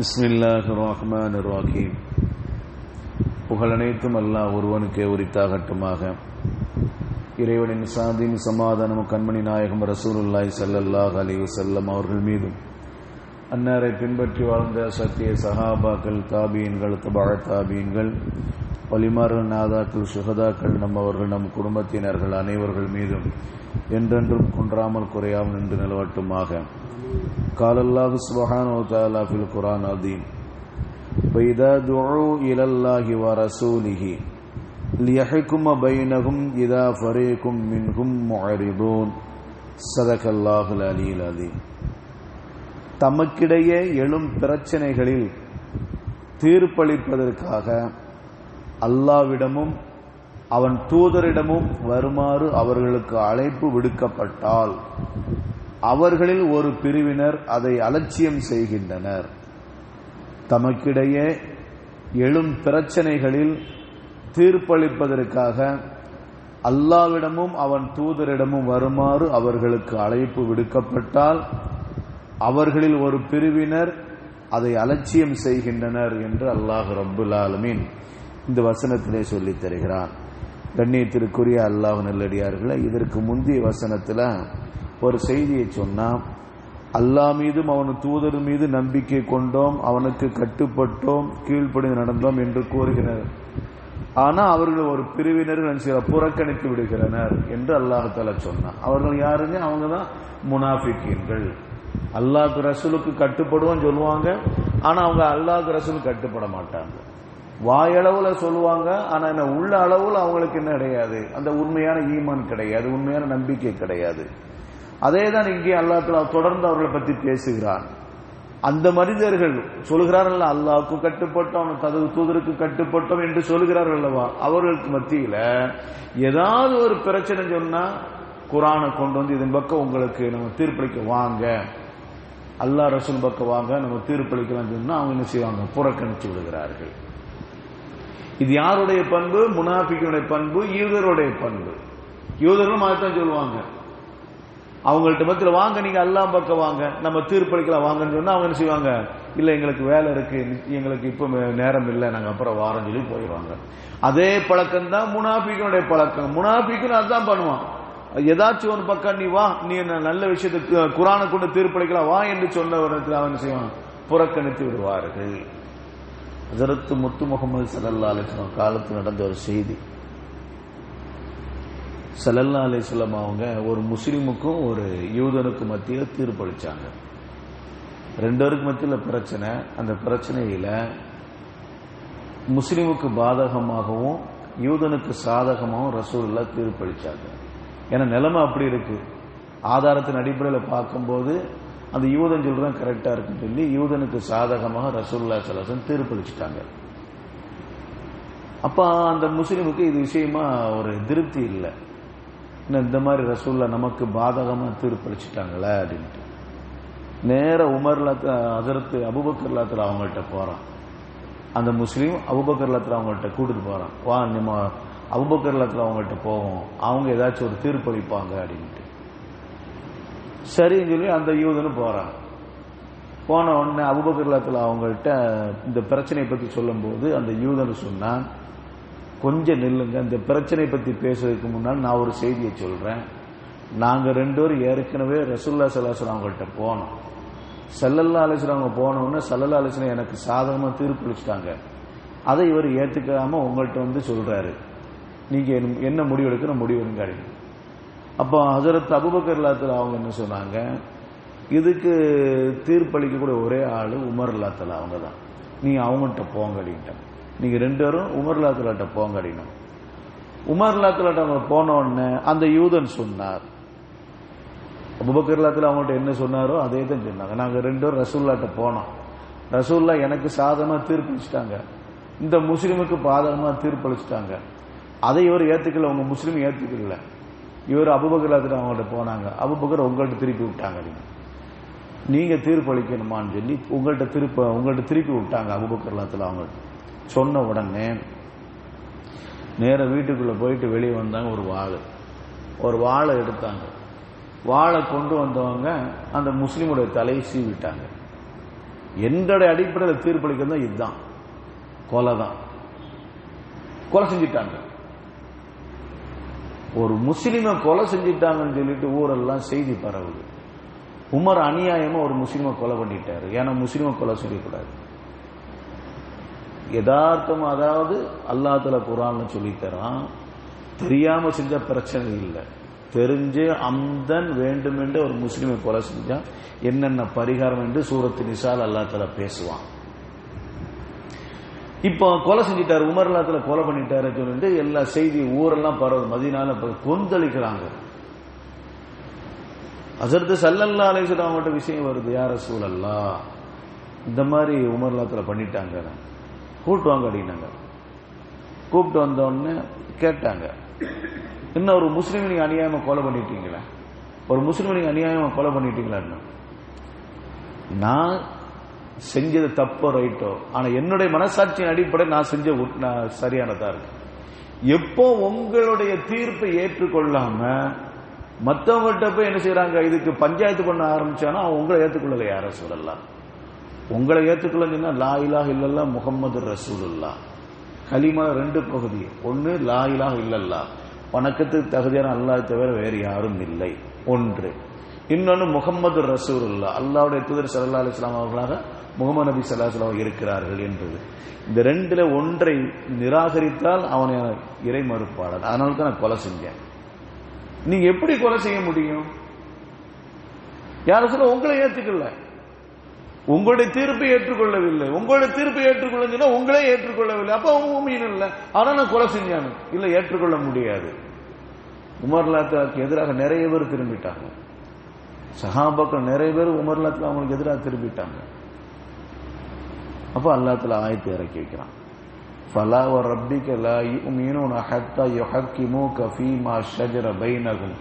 பிஸ்மில்லாஹ் ரஹ்மான் ரஹீம் புகழனைத்தும் அல்லாஹ் ஒருவனுக்கே உரித்தாகட்டுமாக. இறைவனின் சாந்தின் சமாதானம் கண்மணி நாயகம் ரசூலுல்லாய் சல்லல்லாஹ் அலைஹி வஸல்லம் அவர்கள் மீதும். அன்னாரை பின்பற்றி வாழ்ந்த சத்திய சஹாபாக்கள் தாபீன்கள் தபா தாபீன்கள் வலிமார்கள் நாதாக்கள் சுகதாக்கள் நம்மவர்கள் நம் குடும்பத்தினர்கள் அனைவர்கள் மீதும் என்றென்றும் குன்றாமல் குறையாமல் நின்று நிலவட்டுமாக قال الله سبحانه وتعالى في القرآن العظيم وإذا دعوا إلى الله ورسوله ليحكم بينهم إذا فريق منهم معرضون صدق الله العلي العظيم தமக்கிடையே எழும் பிரச்சனைகளில் தீர்ப்பளிப்பதற்காக அல்லாவிடமும் அவன் தூதரிடமும் வருமாறு அவர்களுக்கு அழைப்பு விடுக்கப்பட்டால் அவர்களில் ஒரு பிரிவினர் அதை அலட்சியம் செய்கின்றனர். தமக்கிடையே எழும் பிரச்சனைகளில் தீர்ப்பளிப்பதற்காக அல்லாவிடமும் அவன் தூதரிடமும் வருமாறு அவர்களுக்கு அழைப்பு விடுக்கப்பட்டால் அவர்களில் ஒரு பிரிவினர் அதை அலட்சியம் செய்கின்றனர் என்று அல்லாஹ் ரபுல் ஆலமீன் இந்த வசனத்திலே சொல்லித் தருகிறான். கண்ணியத்திற்குரிய அல்லாஹ் நல்லடியார்களே இதற்கு முந்தைய வசனத்தில் ஒரு செய்தியை சொன்னான். அல்லாஹ் மீதும் அவன் தூதர் மீது நம்பிக்கை கொண்டோம் அவனுக்கு கட்டுப்பட்டோம் கீழ்ப்படிந்து நடந்தோம் என்று கூறுகிறார். ஆனால் அவர்கள் ஒரு பிரிவினர்கள் சில புறக்கணித்து விடுகிறனர் என்று அல்லாஹால சொன்னான். அவர்கள் யாருங்க அவங்க தான் முனாஃபிக்கீன்கள். அல்லாஹ் ரசூலுக்கு கட்டுப்படுவோம் சொல்லுவாங்க ஆனால் அவங்க அல்லாஹ் ரசூலுக்கு கட்டுப்பட மாட்டாங்க. வாயளவுல சொல்லுவாங்க ஆனா என்ன உள்ள அளவுல அவங்களுக்கு என்ன கிடையாது. அந்த உண்மையான ஈமான் கிடையாது உண்மையான நம்பிக்கை கிடையாது. அதே தான் இங்கே அல்லாஹ் தொடர்ந்து அவர்களை பற்றி பேசுகிறான். அந்த மனிதர்கள் சொல்கிறார்கள் அல்லாவுக்கு கட்டுப்பட்டோம் தது தூதருக்கு கட்டுப்பட்டோம் என்று சொல்கிறார்கள் அல்லவா? அவர்களுக்கு மத்தியில ஏதாவது ஒரு பிரச்சனை சொன்னா குரானை கொண்டு வந்து இதன் பக்கம் உங்களுக்கு நம்ம தீர்ப்பளிக்க வாங்க. அல்லா ரசூல் பக்கம் வாங்க நம்ம தீர்ப்பளிக்கலாம் சொன்னா அவங்க என்ன செய்வாங்க? புறக்கணித்து விடுகிறார்கள். இது யாருடைய பண்பு? முனாஃபிக்கனுடைய பண்பு யூதருடைய பண்பு. யூதர்களும் அதைத்தான் சொல்லுவாங்க. அவங்கள்ட்ட மத்தியில் வாங்க நீங்க அல்லா பக்கம் வாங்க. நம்ம தீர்ப்பளிக்கலாம் வாங்கன்னு சொன்னா அவங்க என்ன செய்வாங்க? இல்ல எங்களுக்கு வேலை இருக்கு எங்களுக்கு இப்ப நேரம் இல்லை நாங்க அப்புறம் வாரம் சொல்லி போயிடுவாங்க. அதே பழக்கம் தான் முனாபிக்கனுடைய பழக்கம். முனாபிக்கன் அதுதான் பண்ணுவான். ஏதாச்சும் ஒரு பக்கம் நீ வா நீ நல்ல விஷயத்துக்கு குரானை கொண்டு தீர்ப்பளிக்கலாம் வா என்று சொன்ன இடத்துல அவன் செய்வான்? புறக்கணித்து விடுவார்கள். ஹசரத்து முத்து முகமது சல்லா அலிஸ்லாம் காலத்தில் நடந்த ஒரு செய்தி. சல்லல்லா அலிஸ்லாம் அவங்க ஒரு முஸ்லீமுக்கும் ஒரு யூதனுக்கும் மத்தியில் தீர்ப்பளிச்சாங்க ரெண்டோருக்கு மத்தியில் பிரச்சனை அந்த பிரச்சனையில முஸ்லீமுக்கு பாதகமாகவும் யூதனுக்கு சாதகமாகவும் ரசூல்லா தீர்ப்பளிச்சாங்க ஏன்னா நிலைமை அப்படி இருக்கு. ஆதாரத்தின் அடிப்படையில் பார்க்கும்போது அந்த யூதன் சொல்றதான் கரெக்டா இருக்குன்னு சொல்லி யூதனுக்கு சாதகமாக ரசூல்லா சலாசன் தீர்ப்பளிச்சிட்டாங்க அப்ப அந்த முஸ்லீமுக்கு இது விஷயமா ஒரு திருப்தி இல்லை. இந்த மாதிரி ரசூல்லா நமக்கு பாதகமா தீர்ப்பளிச்சிட்டாங்களே அப்படின்ட்டு. நேர உமர்ல அதரத்து அபுபக்கர்லாத்துல அவங்கள்ட்ட போறான். அந்த முஸ்லீம் அபுபக்கர்லாத்துல அவங்கள்ட்ட கூட்டிட்டு போறான். வா நம்ம அபுபக்கர்லாத்துல அவங்கள்ட்ட போவோம். அவங்க ஏதாச்சும் ஒரு தீர்ப்பளிப்பாங்க அப்படின்ட்டு. சரின்னு சொல்லி அந்த யூதனும் போறான். போன உடனே அபுபக்கர்லாத்துல அவங்கள்ட்ட இந்த பிரச்சனையை பத்தி சொல்லும்போது அந்த யூதனு சொன்னான் கொஞ்சம் நில்லுங்க இந்த பிரச்சனை பத்தி பேசுறதுக்கு முன்னால் நான் ஒரு செய்தியை சொல்றேன். நாங்க ரெண்டு பேரும் ஏற்கனவே ரசுல்லா சலாசன் அவங்கள்ட்ட போனோம். செல்லல்லா அலிஸ்லாம் அவங்க போனோன்னு செல்லல்லா அலிஸ்லாம் எனக்கு சாதகமா தீர்ப்பளிச்சிட்டாங்க அதை இவர் ஏத்துக்காம உங்கள்கிட்ட வந்து சொல்றாரு. நீங்க என்ன முடிவு எடுக்கிற முடிவு எடுங்க அப்போ ஹசரத் அபுபக்கர் அவங்க என்ன சொன்னாங்க? இதுக்கு தீர்ப்பளிக்கக்கூடிய ஒரே ஆள் உமர் இல்லாத்தல அவங்க தான் நீங்கள் அவங்கள்ட்ட போங்க அப்படின்ட்டாங்க நீங்கள் ரெண்டு பேரும் உமர் இல்லாத்தலாட்ட போங்க அப்படின்னும் உமர் இல்லாத்தலாட்ட அவங்க போன உடனே அந்த யூதன் சொன்னார். அபுபக்கர்லாத்தில் அவங்கள்ட்ட என்ன சொன்னாரோ அதே தான் சொன்னாங்க. நாங்கள் ரெண்டு பேரும் ரசூல்லாட்ட போனோம். ரசூல்லா எனக்கு சாதகமாக தீர்ப்பளிச்சிட்டாங்க. இந்த முஸ்லீமுக்கு பாதகமாக தீர்ப்பளிச்சிட்டாங்க. அதை இவர் ஏற்றுக்கல உங்கள் முஸ்லீம் ஏற்றுக்கல இவர் அபுபக்கர்லாத்தில் அவங்கள்ட்ட போனாங்க. அபுபக்கர் உங்கள்கிட்ட திருப்பி விட்டாங்க அப்படின்னு நீங்க தீர்ப்பளிக்கணுமான்னு சொல்லி உங்கள்கிட்ட திருப்ப உங்கள்கிட்ட திருப்பி விட்டாங்க அபுபக்கர்லாத்தில் அவங்க சொன்ன உடனே நேர வீட்டுக்குள்ளே போயிட்டு வெளியே வந்தாங்க ஒரு வாழை ஒரு வாழை எடுத்தாங்க. வாழை கொண்டு வந்தவங்க அந்த முஸ்லீமுடைய தலையை சீவிட்டாங்க. எந்தோட அடிப்படையில் தீர்ப்பளிக்கிறது இதுதான். கொலை தான். கொலை செஞ்சிட்டாங்க. ஒரு முஸ்லீமை கொலை செஞ்சிட்டாங்கன்னு சொல்லிட்டு ஊரெல்லாம் செய்தி பரவுது. உமர் அநியாயமா ஒரு முஸ்லீமை கொலை பண்ணிட்டாரு. ஏன்னா முஸ்லீமை கொலை செய்யக்கூடாது. யதார்த்தம் அதாவது அல்லாத்துல குரான்னு சொல்லித்தரான் தெரியாம செஞ்ச பிரச்சனை இல்லை. தெரிஞ்சு அம்தன் வேண்டும் என்று ஒரு முஸ்லீமை கொலை செஞ்சா என்னென்ன பரிகாரம் என்று சூரத்து நிசால் அல்லாத்துல பேசுவான். இப்போ கொலை செஞ்சிட்டாரு உமர் கொலை பண்ணிட்டாரு சொல்லிட்டு எல்லா செய்தி ஊரெல்லாம் பரவது மதினால கொந்தளிக்கிறாங்க. அசர்த்து சல்லல்லா அலிஸ்லாம் அவங்கள்ட்ட விஷயம் வருது யார சூழல்லா இந்த மாதிரி உமர்லாத்துல பண்ணிட்டாங்க. கூப்பிட்டு வாங்க அப்படின்னாங்க. கூப்பிட்டு வந்தோடனே கேட்டாங்க இன்னும் ஒரு முஸ்லீம் நீங்க அநியாயமா கொலை பண்ணிட்டீங்களா? ஒரு முஸ்லீம் நீங்க அநியாயமா கொலை பண்ணிட்டீங்களான்னு நான் செஞ்சது தப்போ ரைட்டோ? ஆனா என்னுடைய மனசாட்சியின் அடிப்படை நான் செஞ்ச சரியானதா இருக்கு. எப்போ உங்களுடைய தீர்ப்பை ஏற்றுக்கொள்ளாம மற்றவங்ககிட்ட போய் என்ன செய்யறாங்க இதுக்கு பஞ்சாயத்து பண்ண ஆரம்பிச்சானா அவன் உங்களை ஏத்துக்கொள்ளல யார சொல்லலாம் உங்களை ஏத்துக்கொள்ள லா இலாஹ் இல்லல்லா முகமது ரசூலுல்லா. கலிமா ரெண்டு பகுதி. ஒன்னு லா இலாஹ் இல்லல்லா. வணக்கத்துக்கு தகுதியான அல்லாஹ் தவிர வேறு யாரும் இல்லை. ஒன்று இன்னொன்று முகமது ரசூருல்லா அல்லாவுடைய தூதர் சல்லா அலிஸ்லாம் அவர்களாக முகமது நபி சல்லாஹ் இருக்கிறார்கள் என்பது. இந்த ரெண்டுல ஒன்றை நிராகரித்தால் அவனை இறை மறுப்பாளர். அதனால தான் நான் கொலை செஞ்சேன். நீங்க எப்படி கொலை செய்ய முடியும்? யாரும் சொல்ல உங்களை ஏற்றுக்கல. உங்களுடைய தீர்ப்பை ஏற்றுக்கொள்ளவில்லை. உங்களுடைய தீர்ப்பை ஏற்றுக்கொள்ள உங்களே ஏற்றுக்கொள்ளவில்லை. அப்ப அவங்க மீன் இல்ல. ஆனா நான் கொலை செஞ்சானு. இல்ல ஏற்றுக்கொள்ள முடியாது. உமர்லாத்தாக்கு எதிராக நிறைய பேர் திரும்பிட்டாங்க. சஹாபாக்கள் நிறைய பேர் உமர்லாத்துல அவங்களுக்கு எதிராக திரும்பிட்டாங்க அப்ப அல்லாத்துல ஆயத்தை இறக்கி வைக்கிறான் فلا وربك لا يؤمنون حتى يحكموك فيما شجر بينهم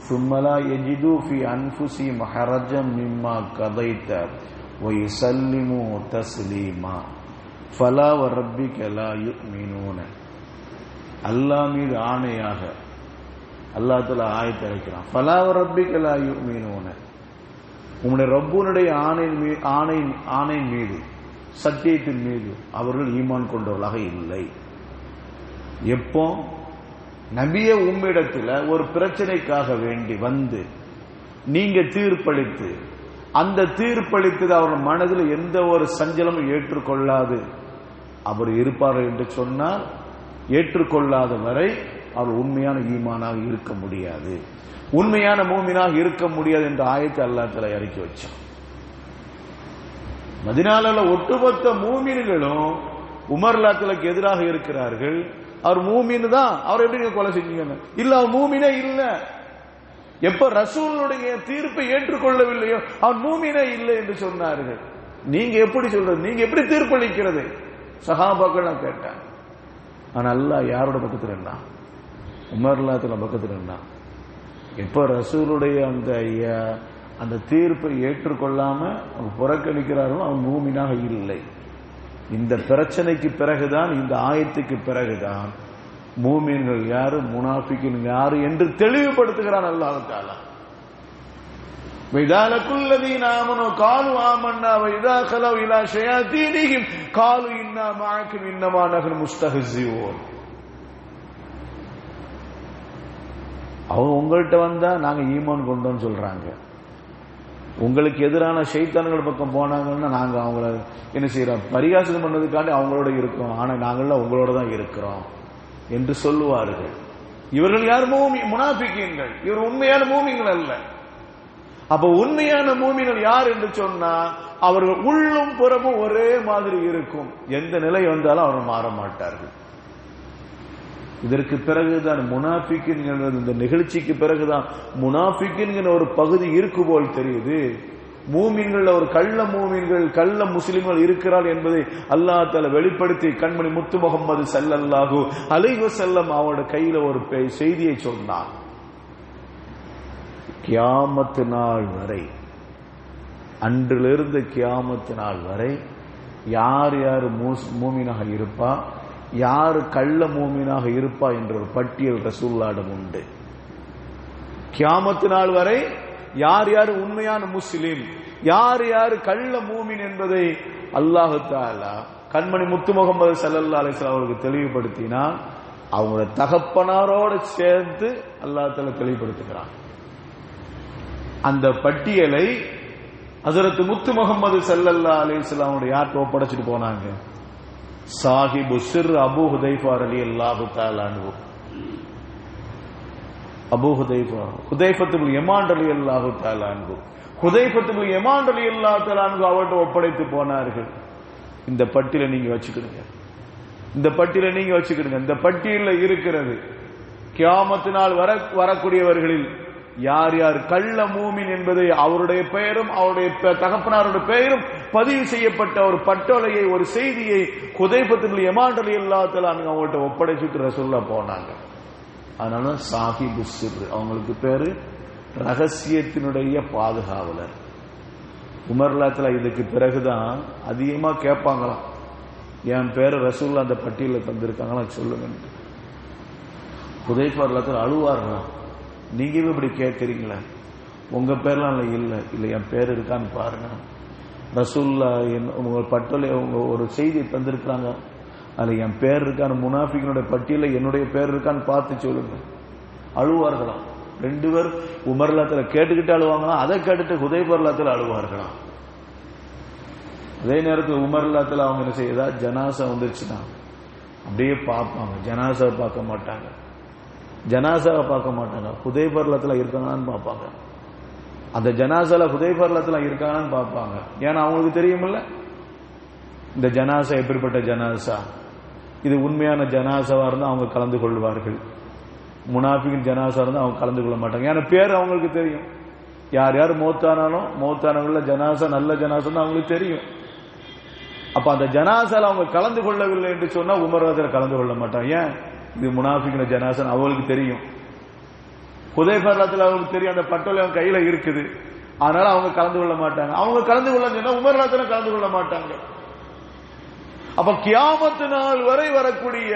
ثم لا يجدوا في أنفسهم حرجا مما قضيت ويسلموا تسليما فلا وربك لا يؤمنون அல்லாஹ் மீது ஆணையாக அல்லாத்துல ஆயத்தை அழைக்கிறான். பலாவ ரப்பிக்க லா உன்னுடைய உங்களுடைய ஆணையின் மீது ஆணை ஆணை மீது சத்தியத்தின் மீது அவர்கள் ஈமான் கொண்டவர்களாக இல்லை. எப்போ? நபிய உம்மிடத்தில் ஒரு பிரச்சனைக்காக வேண்டி வந்து நீங்க தீர்ப்பளித்து அந்த தீர்ப்பளித்தது அவர்கள் மனதில் எந்த ஒரு சஞ்சலமும் ஏற்றுக்கொள்ளாது. அவர் இருப்பார் என்று சொன்னால் ஏற்றுக்கொள்ளாத வரை அவர் உண்மையான ஈமானாக இருக்க முடியாது. உண்மையான மூமினாக இருக்க முடியாது என்ற ஆயத்தை அல்லாத்துல இறக்கி வச்சான். மதினால ஒட்டுமொத்த மூமின்களும் உமர்லாத்தலுக்கு எதிராக இருக்கிறார்கள். அவர் மூமின் தான். அவர் எப்படி நீங்க கொலை செஞ்சீங்க இல்ல அவர் மூமினே இல்ல. எப்ப ரசூலுடைய தீர்ப்பை ஏற்றுக்கொள்ளவில்லையோ அவர் மூமினே இல்லை என்று சொன்னார்கள். நீங்க எப்படி சொல்றது? நீங்க எப்படி தீர்ப்பளிக்கிறது? சகாபாக்கள் நான் கேட்டேன். ஆனா அல்லா யாரோட பக்கத்துல என்ன உமர்லாத்துல பக்கத்துல இருந்தான் எப்ப ரசூலுடைய அந்த அந்த தீர்ப்பை ஏற்றுக்கொள்ளாம அவங்க புறக்கணிக்கிறார்களோ அவன் மூமினாக இல்லை. இந்த பிரச்சனைக்கு பிறகுதான் இந்த ஆயத்துக்கு பிறகுதான் மூமீன்கள் யாரு முனாஃபிக்கின் யாரு என்று தெளிவுபடுத்துகிறான் அல்லாஹால விதாலக்குள்ளதீன் ஆமனோ காலு ஆமன்னா வைதா கலவ் இலா ஷயாத்தீனிஹிம் காலு இன்னா மாக்கும் இன்னமா நகர் முஸ்தஹிசிவோன் அவங்க உங்கள்கிட்ட வந்தா நாங்க ஈமான் கொண்டோம்னு சொல்றாங்க. உங்களுக்கு எதிரான சைத்தான்கள் பக்கம் போனாங்கன்னா நாங்க அவங்கள என்ன செய்யறோம்? பரிகாசம் பண்ணதுக்காண்டி அவங்களோட இருக்கோம். ஆனா நாங்கள்லாம் உங்களோட தான் இருக்கிறோம் என்று சொல்லுவார்கள். இவர்கள் யார் மூமி முனாபிக்கீன்கள் இவர் உண்மையான மூமிங்கள் அல்ல. அப்ப உண்மையான மூமிகள் யார் என்று சொன்னா அவர்கள் உள்ளும் புறமும் ஒரே மாதிரி இருக்கும். எந்த நிலை வந்தாலும் அவர்கள் மாற மாட்டார்கள். இதற்கு பிறகுதான் முனாஃபிக்கின் இந்த நிகழ்ச்சிக்கு பிறகுதான் முனாஃபிக்கின் ஒரு பகுதி இருக்கு போல் தெரியுது. மூமின்கள் ஒரு கள்ள மூமின்கள் கள்ள முஸ்லிம்கள் இருக்கிறார் என்பதை அல்லாஹ் தால வெளிப்படுத்தி கண்மணி முத்து முகமது சல்லல்லாஹு அலைவ செல்லம் அவனோட கையில ஒரு செய்தியை சொன்னான். கியாமத்து நாள் வரை அன்றிலிருந்து கியாமத்து நாள் வரை யார் யார் மூமினாக இருப்பா? யாரு கள்ள மூமினாக இருப்பா என்ற ஒரு பட்டியல் ரசூல்லாடம் உண்டு. கியாமத்து நாள் வரை யார் யார் உண்மையான முஸ்லிம் யார் யார் கள்ள மூமின் என்பதை அல்லாஹு தாலா கண்மணி முத்து முகமது சல்லல்லா அலிஸ்லாம் அவருக்கு தெளிவுபடுத்தினா அவங்களோட தகப்பனாரோட சேர்ந்து அல்லாஹ் தாலா தெளிவுபடுத்துகிறான். அந்த பட்டியலை ஹசரத் முத்து முகமது சல்லல்லா அலிஸ்லாமுடைய யார்கிட்ட ஒப்படைச்சிட்டு போனாங்க? சாஹிபு சிர் அபு ஹுதைஃபா அலி அல்லாஹு தாலானு அபு ஹுதைஃபா ஹுதைஃபத்துபுல் எமான் அலி அல்லாஹு தாலானு ஹுதைஃபத்துபுல் எமான் அலி அல்லா தாலானு அவர்கிட்ட ஒப்படைத்து போனார்கள். இந்த பட்டியலை நீங்க வச்சுக்கிடுங்க. இந்த பட்டியலை நீங்க வச்சுக்கிடுங்க. இந்த பட்டியலில் இருக்கிறது கியாமத்தினால் நாள் வர வரக்கூடியவர்களில் யார் யார் கள்ள மூமின் என்பதை அவருடைய பெயரும் அவருடைய தகப்பனாருடைய பெயரும் பதிவு செய்யப்பட்ட ஒரு பட்டோலையை ஒரு செய்தியை குதைபத்தில் எமாண்டலி இல்லாதல அவங்கள்ட்ட ஒப்படைச்சுட்டு ரசூல்லா போனாங்க. அதனால சாஹிபு சிர் அவங்களுக்கு பேரு ரகசியத்தினுடைய பாதுகாவலர். உமர்லாத்துல இதுக்கு பிறகுதான் அதிகமா கேட்பாங்களாம் என் பேர் ரசூல்லா அந்த பட்டியலில் தந்திருக்காங்களா சொல்லுங்க புதைப்பர்லத்தில் அழுவார்களாம். நீங்க இப்படி கேட்கறீங்களா உங்க பேர்லாம் இல்லை இல்லை இல்லை என் பேர் இருக்கான்னு பாருங்க. ரசூல்லா என் உங்க பட்டலை உங்க ஒரு செய்தி தந்திருக்கிறாங்க. அதில் என் பேர் இருக்கான்னு முனாஃபிகனுடைய பட்டியலில் என்னுடைய பேர் இருக்கான்னு பார்த்து சொல்லுங்க. அழுவார்களாம் ரெண்டு பேர் உமர்லாத்தில் கேட்டுக்கிட்டு அழுவாங்களாம் அதை கேட்டுட்டு ஹுதைபர்லாத்துல அழுவார்களாம் அதே நேரத்தில் உமர்லாத்தில் அவங்க என்ன செய்யதா ஜனாசா வந்துருச்சுன்னா அப்படியே பார்ப்பாங்க. ஜனாசா பார்க்க மாட்டாங்க. ஜனாசாவை பார்க்க மாட்டாங்க. ஹுதைபர்லத்துல இருக்காங்களான்னு பார்ப்பாங்க. அந்த ஜனாசால பர்லத்தில் இருக்காங்களான்னு பார்ப்பாங்க. ஏன்னா அவங்களுக்கு தெரியுமில்ல? இந்த ஜனாசா எப்படிப்பட்ட ஜனாசா? இது உண்மையான ஜனாசவா இருந்தால் அவங்க கலந்து கொள்வார்கள். முனாஃபிகின் ஜனாசா இருந்தால் அவங்க கலந்து கொள்ள மாட்டாங்க. ஏன்னா பேர் அவங்களுக்கு தெரியும். யார் யார் மௌத்தானாலும் மௌத்தானவங்கள ஜனாசா நல்ல ஜனாசா அவங்களுக்கு தெரியும். அப்போ அந்த ஜனாசால அவங்க கலந்து கொள்ளவில்லை என்று சொன்னால் உமர்வாதத்தில் கலந்து கொள்ள மாட்டாங்க. ஏன்? இது முனாஃபிகின ஜனாசன் அவங்களுக்கு தெரியும். புதைபர்லத்தில் அவங்களுக்கு தெரியும் அந்த பட்டோலை அவங்க கையில இருக்குது. அதனால அவங்க கலந்து கொள்ள மாட்டாங்க. அவங்க கலந்து கொள்ள சொன்னா உமர்லாத்துல கலந்து கொள்ள மாட்டாங்க. அப்ப கியாமத்து நாள் வரை வரக்கூடிய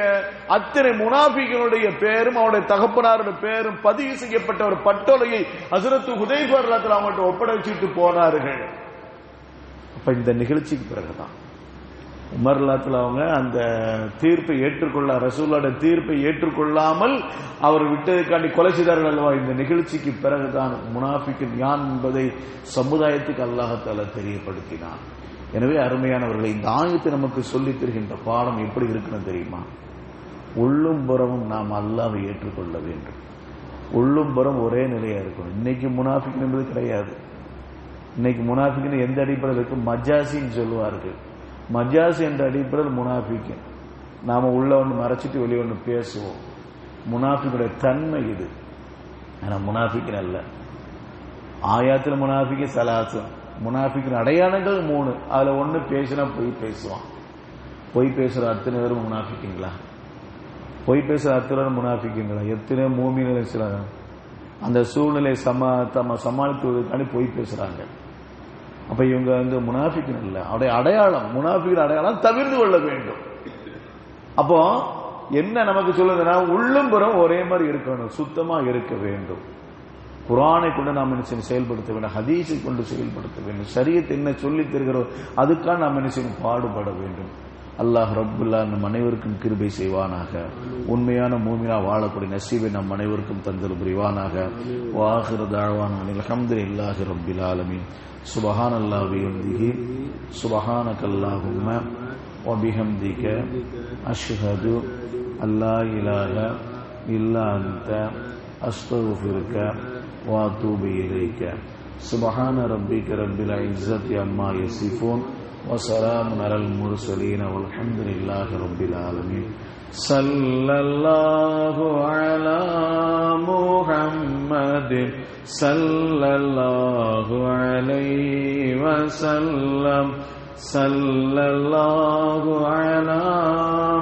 அத்தனை முனாபிகளுடைய பேரும் அவருடைய தகப்பனாருடைய பேரும் பதிவு செய்யப்பட்ட ஒரு பட்டோலையை ஹசரத்து ஹுதைபர்லத்தில் அவங்கள்ட்ட ஒப்படைச்சிட்டு போனார்கள். அப்ப இந்த நிகழ்ச்சிக்கு பிறகுதான் உமர்லாத்தில் அவங்க அந்த தீர்ப்பை ஏற்றுக்கொள்ள ரசூலோட தீர்ப்பை ஏற்றுக்கொள்ளாமல் அவர் விட்டதுக்காண்டி கொலை செய்தார்கள் அல்லவா? இந்த நிகழ்ச்சிக்கு பிறகுதான் முனாஃபிக்கின் யான் என்பதை சமுதாயத்துக்கு அல்லாஹத்தால தெரியப்படுத்தினான். எனவே அருமையானவர்களை இந்த ஆயத்தை நமக்கு சொல்லித் தருகின்ற பாடம் எப்படி இருக்குன்னு தெரியுமா? உள்ளும் புறமும் நாம் அல்லாவை ஏற்றுக்கொள்ள வேண்டும். உள்ளும் புறம் ஒரே நிலையா இருக்கும் இன்னைக்கு முனாஃபிக் என்பது கிடையாது. இன்னைக்கு முனாஃபிக்னு எந்த அடிப்படையில் இருக்கும்? மஜாசின்னு சொல்லுவார்கள். மஜாஸ் என்ற அடிப்படையில் முனாஃபிக்கு நாம உள்ள ஒன்று மறைச்சிட்டு வெளியே ஒன்று பேசுவோம். முனாஃபிக்குடைய தன்மை இது. ஆனால் முனாஃபிக்கு அல்ல. ஆயாத்தில் முனாஃபிக்கு சலாசம் முனாஃபிக்கின் அடையாளங்கள் மூணு. அதில் ஒன்று பேசினா பொய் பேசுவான். பொய் பேசுகிற அத்தனை பேரும் முனாஃபிக்குங்களா? பொய் பேசுகிற அத்தனை பேரும் முனாஃபிக்குங்களா? எத்தனை மூமிகளை சில அந்த சூழ்நிலை சமா தம்ம சமாளித்துவதற்காண்டி பொய் பேசுகிறாங்க அப்ப இவங்க வந்து முனாஃபிக்கின் இல்லை. அவருடைய அடையாளம் முனாஃபிக்கின் அடையாளம் தவிர்த்து கொள்ள வேண்டும். அப்போ என்ன நமக்கு சொல்லுதுன்னா உள்ளும் புறம் ஒரே மாதிரி இருக்கணும் சுத்தமா இருக்க வேண்டும். குரானை கொண்டு நாம் என்ன செய்யணும் செயல்படுத்த வேண்டும். ஹதீஸை கொண்டு செயல்படுத்த வேண்டும். சரியத்தை என்ன சொல்லி தருகிறோம் அதுக்காக நாம் என்ன செய்யணும் பாடுபட வேண்டும். அல்லாஹ் ரப்புல்லா நம் அனைவருக்கும் கிருபை செய்வானாக உண்மையான மூமினா வாழக்கூடிய நசீபை நம் அனைவருக்கும் தந்தல் புரிவானாக வாஹிர தாழ்வான அல்ஹம்துலில்லாஹி ரப்பில் ஆலமீன் சுபஹான் அல்லாஹ் பிஹம்திஹி சுபஹானக அல்லாஹும்ம وبحمدك أشهد أن لا إله إلا أنت أستغفرك وأتوب إليك سبحان ربك رب العزة عما يصفون وسلام على المرسلين والحمد لله رب العالمين. صلى الله على محمد. صلى الله عليه وسلم. صلى الله على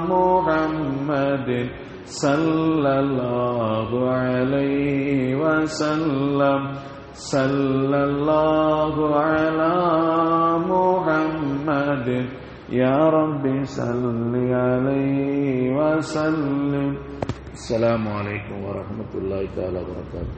محمد. صلى الله عليه وسلم. صلى الله على محمد يا رب صل عليه وسلم السلام عليكم ورحمة الله تعالى وبركاته